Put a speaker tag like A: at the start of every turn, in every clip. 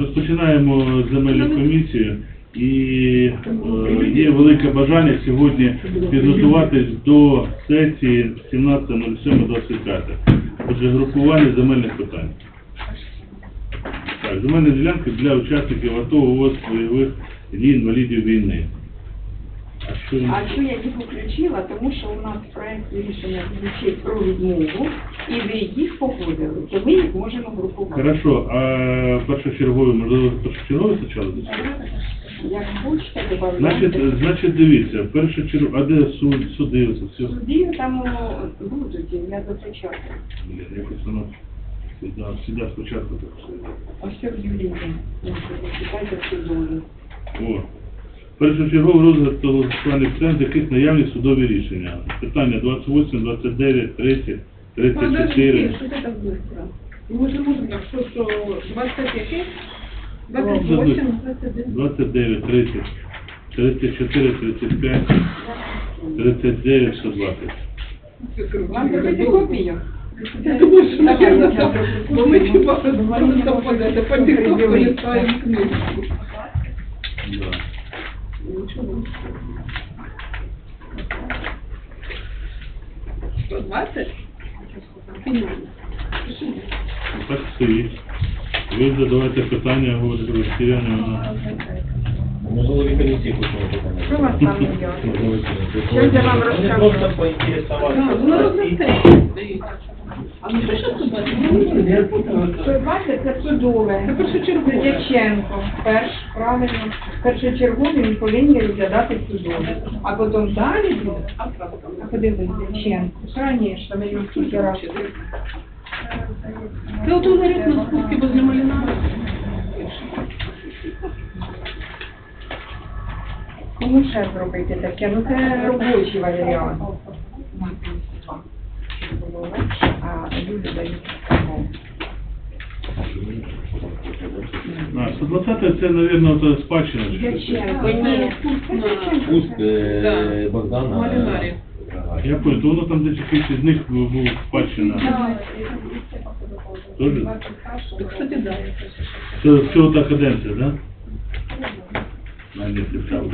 A: Розпочинаємо земельну комісію і е, є велике бажання сьогодні підготуватись до сесії 17.07.25. Отже, групування земельних питань. Так, земельні ділянки для учасників АТО, ООС, бойових і інвалідів війни. А що?
B: Я їх включила? Тому що у нас проект рішення звучить про відмову, і ви їх погодили, то ми їх можемо групувати.
A: Хорошо, а першочергові, можливо, першочергові спочатку?
B: Як хочете, добавляйте.
A: Значить, значить, дивіться, першочергові, а де суд, суди, це все?
B: Судді там о, будуть, я зустрічаю.
A: Блін, якось воно сюди, сюди спочатку так все.
B: Ось все в Юлії. Читайте всі долі.
A: О. Першочерговий розгляд та голосування питань, з яких наявні судові рішення. Питання 28, 29, 30, 34.
C: Подожди, что это быстро? Мы же можем так, что, что 20 який?
A: Ну,
C: 28, 21.
A: 29, 30, 34, 35, 39, 120.
B: Вам зробити копію?
C: Я думаю, что, наверное,
B: Давай, я
C: там,
B: зроблю
C: мы
B: копію.
C: типа просто подали, по диктовку листаем книжку.
A: Да.
C: Ничего. 120?
A: Так стоїть. Ви задавайте питання, говорите, розсіяно.
D: Мы голове комиссии хочемо питання.
B: Що у вас там є? Що я вам розкажу?
D: Просто поинтересоваться.
C: Да, ну розмістити. А ну що 120?
B: 120 це судове.
C: Це першочергове.
B: Дяченко. Перш, правильно. Першочергові ми повинні розглядати судове. А потім далі буде.
C: А
B: подивись, Дяченко. Звісно, ми його скільки раз.
C: Це от он горить на спуске возле Малинара.
B: Кому ще зробити таке? Ну це робочий варіант.
A: 120 це, мабуть, спадщина. чи що це?
B: Дяченко, ні.
D: Богдана.
A: Я понял, то воно там десь якийсь із них був був спадщина. Тоже?
C: Ну, Кстати, да.
A: Це всього та каденція, да? Мене цікаво.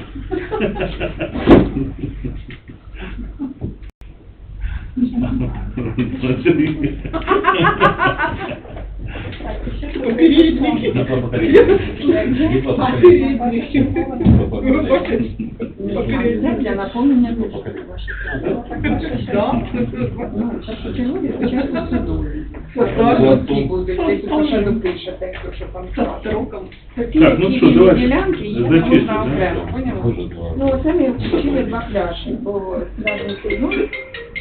C: Попередники. Попередники.
B: Для наповнення
D: Ну.
B: Ну.
C: Так.
A: Ну що, давайте
B: ділянки, їх
A: зачистимо,
B: можна
A: да?
B: окремо, поняла?
D: Боже, два.
B: Ну, оце ми включили два пляші, бо сезон,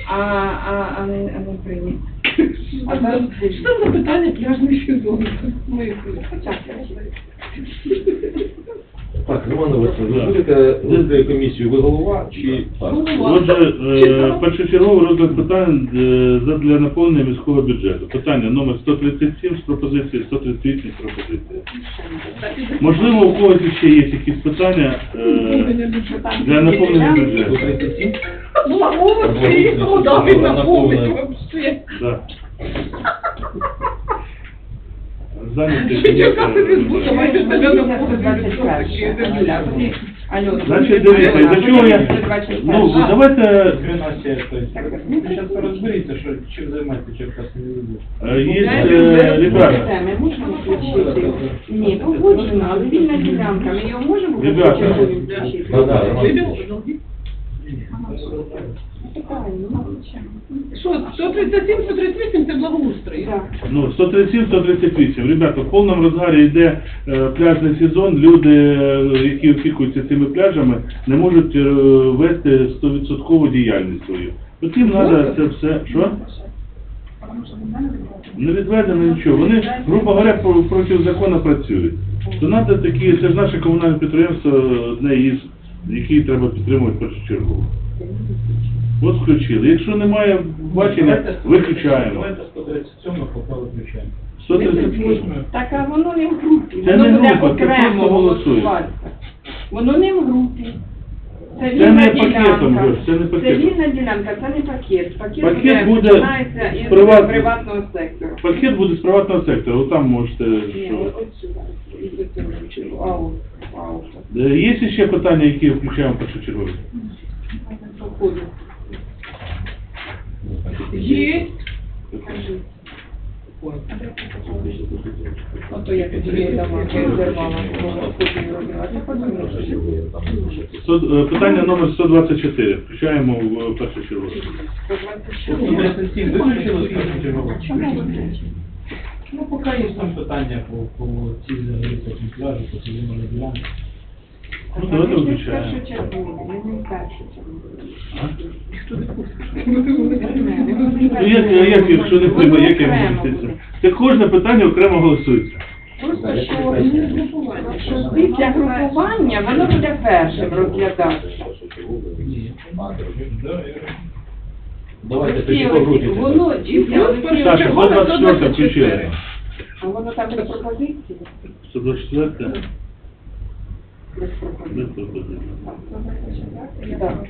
B: а, а, а, не, а
C: Що за питання пляжний сезон? Ми
D: Так, Роман Васильович, ви будете вести комісію, ви голова чи так?
A: Отже, е, першочерговий розгляд питань е, для наповнення міського бюджету. Питання номер 137 з пропозиції 138 з пропозиції. Можливо, у когось ще є якісь питання е, для наповнення бюджету.
D: 137?
C: Благого приїхало, да, він наповнить вообще.
A: Да. Зайняті
C: Чечерка собі збута,
A: комісія.
C: майже себе на
B: Алло,
A: Значить, дивіться, і до чого я... Ну, давайте...
E: Сейчас розберіться, що чим займається Черкаський люди.
A: е, Є, е, ребята,
B: Ми можемо включити? Ні, погоджено, але вільна ділянка, ми його можемо
A: Ребята.
B: почергові включити?
D: Да, да, Роман
C: Вибіл?
D: Васильович.
B: Питання,
C: Що, 137, 138 це благоустрій.
B: Так.
A: ну, 137-138. Ребята, в повному розгарі йде е, пляжний сезон. Люди, е, які опікуються цими пляжами, не можуть е, вести 100% діяльність свою. От їм треба це все... Що? Не відведено нічого. Вони, грубо говоря, про- проти закону працюють. То треба такі, це ж наше комунальне підприємство, одне із, які треба підтримувати першочергово. От включили. Якщо немає бачення, виключаємо.
E: Давайте 137 поки виключаємо.
A: 138.
B: Так, а воно не в групі,
A: Це
B: воно
A: не
B: буде
A: група, це
B: окремо
A: просто голосує.
B: Воно не в групі. Це
A: Це
B: вільна
A: не пакетом,
B: ділянка.
A: Це не
B: Це
A: пакетом.
B: вільна ділянка, це не пакет. Пакет,
A: Пакет буде
B: починається із
A: приват-
B: приватного сектору.
A: Пакет буде з приватного сектору, там можете.
B: Ні,
A: що.
B: от- от сюди. ау, ау.
A: Е, Є ще питання, які включаємо першочергові?
C: Є.
B: Ото я я зірвала.
A: Сто- е, Питання номер 124. Включаємо в першочергові.
E: 137 виключили з першого чергового? Ну, поки є там питання по, по цій взагалі по цій пляжу, по цій земельній ділянці.
A: Ну,
B: першу чергу.
A: Ну як, як, якщо не прийме, як я голосується? Це кожне питання окремо голосується.
B: Просто що, що після групування воно буде першим розглядатися.
D: Давайте тоді
B: Всі
D: по групі.
B: Воно
A: Саша, 124 включили.
B: А воно там буде пропозиції?
A: 124
B: Без пропозицій. Так.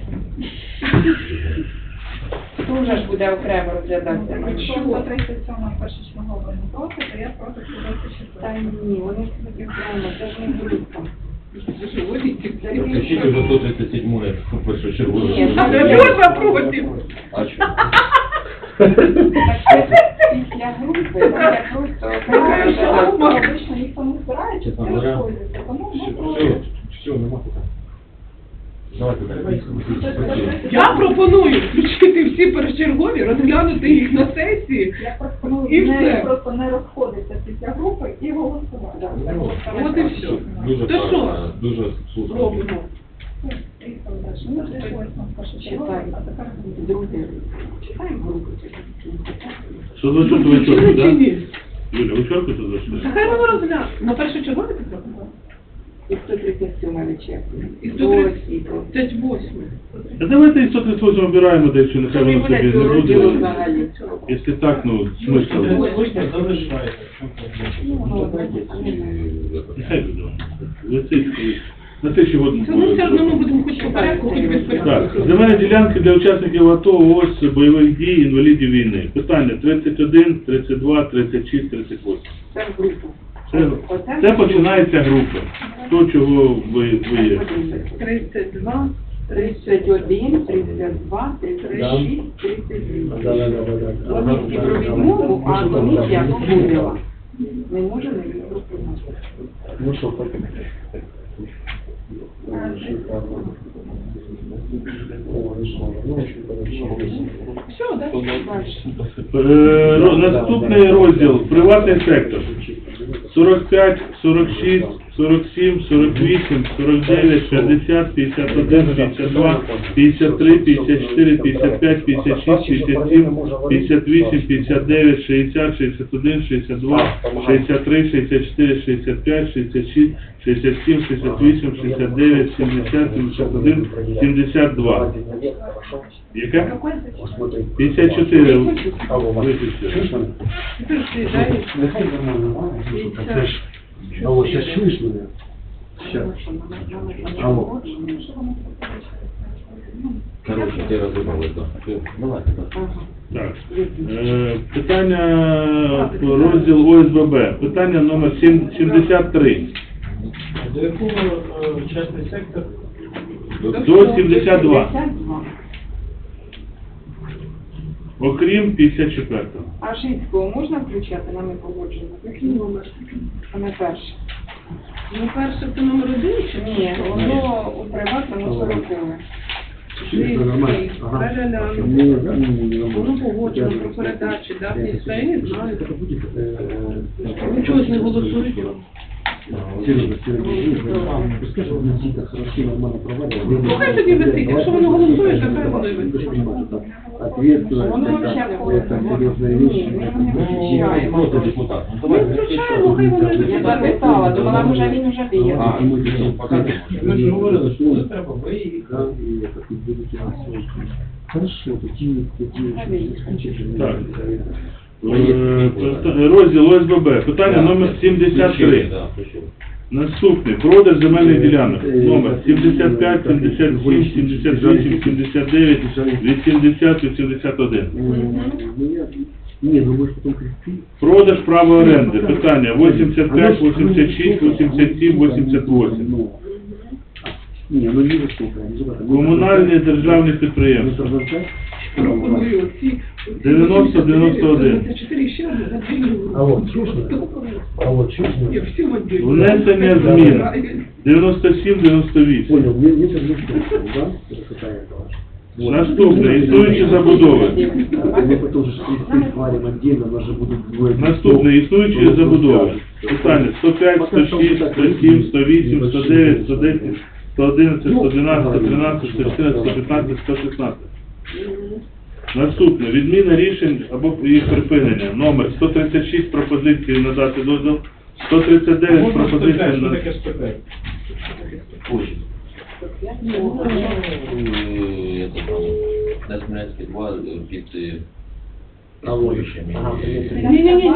B: Дуже ж буде окремо розглядатися. Ну,
C: Якщо
B: що?
C: 137 перше чергова проти, то я проти
B: Та ні, вони ж таки окремо, це ж не група.
D: Включіть уже 137 першочергову.
B: Ні, там
C: А
B: не
C: можна проти?
D: А що?
B: Після групи, я просто.
C: Обично ніхто не збирається,
D: Чесно
C: всі тому ми проти.
D: Все, нема питань. Давайте далі.
F: Я пропоную включити всі першочергові, розглянути їх на сесії.
C: Я пропоную
F: І
C: не,
F: все.
C: просто не розходитися після групи і голосувати.
B: Да.
C: От,
F: і все.
D: Дуже
F: То що?
D: правильно, дуже слушно.
F: Робимо.
C: Ну, нам перше
B: Читаємо.
C: а тепер групи.
B: Друге. Читаємо групу.
A: 124 ви
F: Чи
A: так?
F: ні?
A: Юля, ви чорку 124?
F: Та хай воно розгляне. На першочергові ти зробила?
B: І 137 вичерпно.
F: І
B: До
F: 130.
B: осі просто.
F: 38.
A: А давайте і 138 обираємо, де якщо нехай воно собі не буде. Якщо так, ну, смисл.
E: Залишається, чому
B: Ну,
E: проблема?
A: Нехай буде. Ви цей, на те, що
F: ну все одно ми будемо хоч по порядку, хоч без
A: Так,
F: порядку.
A: земельні ділянки для учасників АТО, ООС, бойових дій, інвалідів війни. Питання 31, 32, 36, 38.
B: Це в групу.
A: Це, це починається група. То, чого ви, ви є.
F: 32.
B: 31, 32, 36, 38. Вони всі про відмову, а комісія погодила. Не може не відгрупувати.
G: Ну що, ну ну,
F: так?
A: Е, Наступний розділ приватний сектор. 45, 46, 47, 48, 49, 50, 51, 52, 53, 54, 55, 56, 57, 58, 59, 60, 61, 62, 63, 64, 65, 66, 67, 68, 69, 70, 71, 72. Яке?
G: Посмотри.
A: 54.
G: Алло, Вася.
A: Виключили.
G: Чуєш мене?
F: Тепер приїжджає.
G: Нехай нормально, а? Це ж- Алло, сейчас чуєш мене? Щас. Алло.
D: Короче, ти розібрали, так. Давайте, так.
A: Так. Е, Питання розділ ОСББ. Питання номер сім- 73.
E: До якого е, частний сектор?
A: До 72. Окрім 54-го.
B: А Шицького можна включати на непогодження?
F: Який номер?
B: Саме перше.
F: Ну, перше це номер один чи
B: Ні, воно у приватному сорокове.
F: Воно погоджено про передачі, да,
G: і
F: все, я не знаю. Нічого чогось не голосуєте?
G: Сережа, Сережа, ну, пускай, щоб вони діти хорошо, нормально проводили.
F: Ну, хай собі висить. Якщо воно голосує, то хай воно і висить.
G: Ответственность,
B: Воно
G: это,
B: вообще
G: это серьезная
B: Ні,
G: вещь.
B: ми не
D: Ну,
B: включаємо.
D: просто депутат. Ну,
F: Ми
D: давайте.
F: включаємо, хай воно і
B: Я
F: висить.
B: запитала, думала, може він уже б'є.
D: А, ну, пока не
E: Ми ж говорили, що це треба виїхати.
G: Да, и это, и будете рассылки. Хорошо, такие,
A: Е, пит- Розділ ОСББ. Питання номер 73.
D: Да.
A: Наступний. Продаж земельних ділянок. Номер 75, 77, 78, 79, 80, 81.
G: Ну, я Не, ну мы же потом крестим.
A: Продаж права оренди. Питання 85, 86, 87, 88.
G: Ну, не, ну не сколько, не сколько.
A: Комунальні державні підприємства.
F: Пропоную оці...
A: 90, 91.
F: 94 ще одне, за три
G: А вот, чушь, а вот чушь.
F: Я всім віддаю.
A: Внесення змін. 97, 98.
G: Понял, мне, мне сейчас нужно, да? Это какая это ваша? Вот.
A: Наступне. Існуючі забудови.
G: Мы потом же крестим сварим отдельно, у нас же будут двое.
A: Наступне. Існуючі забудови. Питання 105, 106, 107, 108, 109, 110, 111, 112, 113, 114, 115, 116. Наступне. Відміна рішень або їх припинення. Номер 136 пропозиції надати дозвіл. 139
E: Можна
A: пропозиції
E: спитати, що
A: на...
E: таке спитати?
D: Е, це там, На Смілянській 2 е, під е,
F: Ні-ні-ні,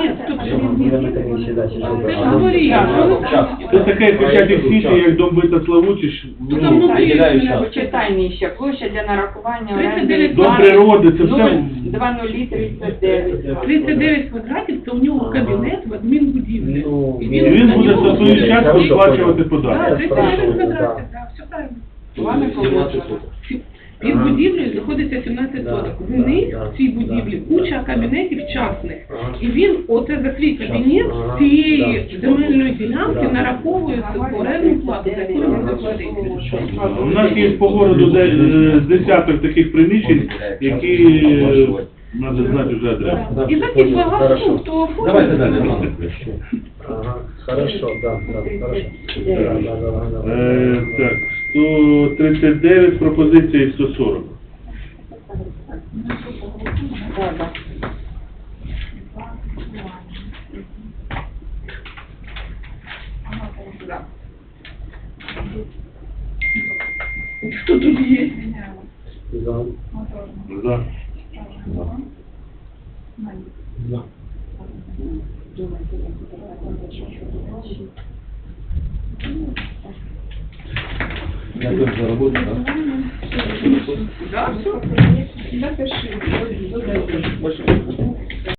F: там?
A: Це як хочуть всі, як дом бита Славутич.
F: Ну, там внутрі
D: Виділяю
F: мене
D: час.
B: Почитай нижче. Площа для нарахування
F: 39
B: оренди.
A: Дом природи, це все...
B: 2,039.
F: 39 квадратів, це у нього кабінет в адмінбудівлі.
G: Ну,
F: І
A: він буде за свою
G: Хорошо,
A: сплачувати
G: понял.
F: Так,
A: податки.
F: 39
G: Да.
F: квадратів, так, все правильно.
B: Вами
D: 17
B: погоджено.
F: Під будівлею знаходиться 17
G: Да,
F: соток. В
G: да,
F: них
G: да,
F: в цій будівлі
G: да.
F: куча кабінетів частних.
G: Ага.
F: І він оце за свій кабінет
G: Ага,
F: цієї
G: да.
F: земельної ділянки
G: Да.
F: нараховує орендну плату, за яку він буде платити.
A: У нас є по городу де- е, десяток таких приміщень, які е, треба знати вже адресу.
F: І за ці багато,
G: Хорошо.
F: хто оформив.
D: Давайте далі.
G: Ага, хорошо, да, да, хорошо. Да, да, да, да, да.
A: Е, Так, 139 пропозицій 140.
B: Да, да.
F: Хто тут є?
G: Да.
A: За.
D: Дякую за роботу. так?
F: Да, Да, все.
B: Запиши.
D: Бачите?